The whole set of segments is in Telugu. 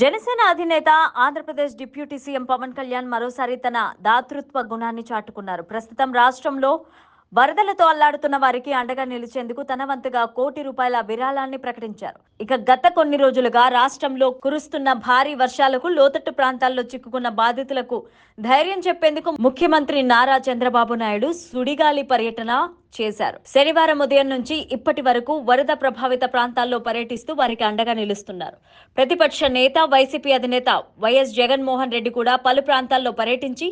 జనసేన అధినేత ఆంధ్రప్రదేశ్ డిప్యూటీ సీఎం పవన్ కళ్యాణ్ మరోసారి తన దాతృత్వ గుణాన్ని చాటుకున్నారు. ప్రస్తుతం రాష్ట్రంలో వరదలతో అల్లాడుతున్న వారికి అండగా నిలిచేందుకు తన వంతుగా కోటి రూపాయల విరాళాన్ని ప్రకటించారు. ఇక గత కొన్ని రోజులుగా రాష్ట్రంలో కురుస్తున్న భారీ వర్షాలకు లోతట్టు ప్రాంతాల్లో చిక్కుకున్న బాధితులకు ధైర్యం చెప్పేందుకు ముఖ్యమంత్రి నారా చంద్రబాబు నాయుడు సుడిగాలి పర్యటన చేశారు. శనివారం ఉదయం నుంచి ఇప్పటి వరకు వరద ప్రభావిత ప్రాంతాల్లో పర్యటిస్తూ వారికి అండగా నిలుస్తున్నారు. ప్రతిపక్ష నేత వైసీపీ అధినేత వైఎస్ జగన్మోహన్ రెడ్డి కూడా పలు ప్రాంతాల్లో పర్యటించి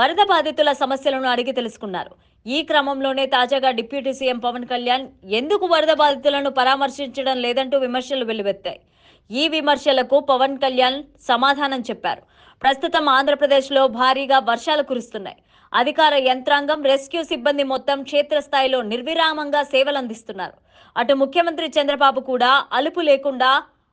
వరద బాధితుల సమస్యలను అడిగి తెలుసుకున్నారు. ఈ క్రమంలోనే తాజాగా డిప్యూటీ సీఎం పవన్ కళ్యాణ్ ఎందుకు వరద బాధితులను పరామర్శించడం లేదంటూ విమర్శలు వెల్లువెత్తాయి. ఈ విమర్శలకు పవన్ కళ్యాణ్ సమాధానం చెప్పారు. ప్రస్తుతం ఆంధ్రప్రదేశ్లో భారీగా వర్షాలు కురుస్తున్నాయి. అధికార యంత్రాంగం రెస్క్యూ సిబ్బంది మొత్తం క్షేత్రస్థాయిలో నిర్విరామంగా సేవలందిస్తున్నారు. అటు ముఖ్యమంత్రి చంద్రబాబు కూడా అలుపు లేకుండా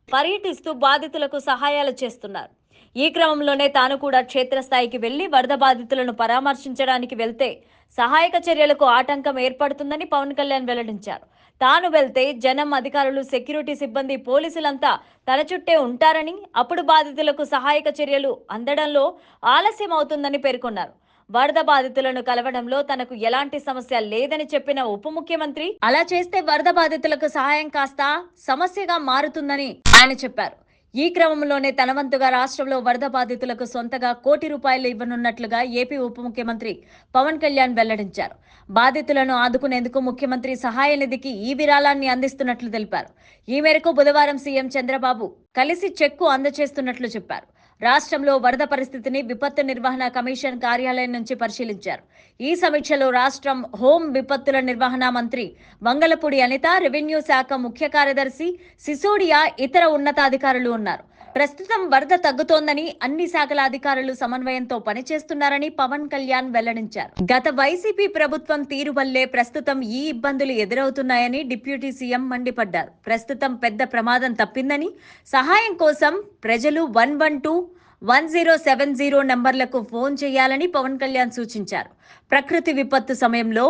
పర్యటిస్తూ బాధితులకు సహాయాలు చేస్తున్నారు. ఈ క్రమంలోనే తాను కూడా క్షేత్రస్థాయికి వెళ్ళి వరద బాధితులను పరామర్శించడానికి వెళ్తే సహాయక చర్యలకు ఆటంకం ఏర్పడుతుందని పవన్ కళ్యాణ్ వెల్లడించారు. తాను వెళ్తే జనం అధికారులు సెక్యూరిటీ సిబ్బంది పోలీసులంతా తన చుట్టే ఉంటారని అప్పుడు బాధితులకు సహాయక చర్యలు అందడంలో ఆలస్యం అవుతుందని పేర్కొన్నారు. వరద బాధితులను కలవడంలో తనకు ఎలాంటి సమస్య లేదని చెప్పిన ఉప ముఖ్యమంత్రి అలా చేస్తే వరద బాధితులకు సహాయం కాస్త సమస్యగా మారుతుందని ఆయన చెప్పారు. ఈ క్రమంలోనే తనవంతుగా రాష్ట్రంలో వరద బాధితులకు సొంతగా కోటి రూపాయలు ఇవ్వనున్నట్లుగా ఏపీ ఉప ముఖ్యమంత్రి పవన్ కళ్యాణ్ వెల్లడించారు. బాధితులను ఆదుకునేందుకు ముఖ్యమంత్రి సహాయ నిధికి ఈ విరాళాన్ని అందిస్తున్నట్లు తెలిపారు. ఈ మేరకు బుధవారం సీఎం చంద్రబాబు కలిసి చెక్కు అందజేస్తున్నట్లు చెప్పారు. రాష్ట్రంలో వరద పరిస్థితిని విపత్తు నిర్వహణ కమిషన్ కార్యాలయం నుంచి పరిశీలించారు. ఈ సమీక్షలో రాష్ట్రం హోం విపత్తుల నిర్వహణ మంత్రి మంగళపూడి అనిత రెవెన్యూ శాఖ ముఖ్య కార్యదర్శి సిసోడియా ఇతర ఉన్నతాధికారులు ఉన్నారు. ప్రస్తుతం వరద తగ్గుతోందని అన్ని శాఖల అధికారులు సమన్వయంతో పనిచేస్తున్నారని పవన్ కళ్యాణ్ వెల్లడించారు. గత వైసీపీ ప్రభుత్వం తీరు వల్లే ప్రస్తుతం ఈ ఇబ్బందులు ఎదురవుతున్నాయని డిప్యూటీ సీఎం మండిపడ్డారు. ప్రస్తుతం పెద్ద ప్రమాదం తప్పిందని సహాయం కోసం ప్రజలు one one two one zero seven zero నంబర్లకు phone చేయాలని పవన్ కళ్యాణ్ సూచించారు. ప్రకృతి విపత్తు సమయంలో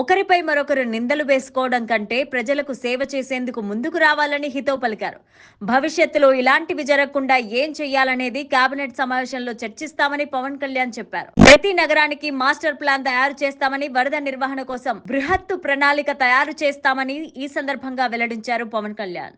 ఒకరిపై మరొకరు నిందలు వేసుకోవడం కంటే ప్రజలకు సేవ చేసేందుకు ముందుకు రావాలని హితో పలికారు. భవిష్యత్తులో ఇలాంటివి జరగకుండా ఏం చేయాలనేది కేబినెట్ సమావేశంలో చర్చిస్తామని పవన్ కళ్యాణ్ చెప్పారు. ప్రతి నగరానికి మాస్టర్ ప్లాన్ తయారు చేస్తామని వరద నిర్వహణ కోసం బృహత్తు ప్రణాళిక తయారు చేస్తామని ఈ సందర్భంగా వెల్లడించారు పవన్ కళ్యాణ్.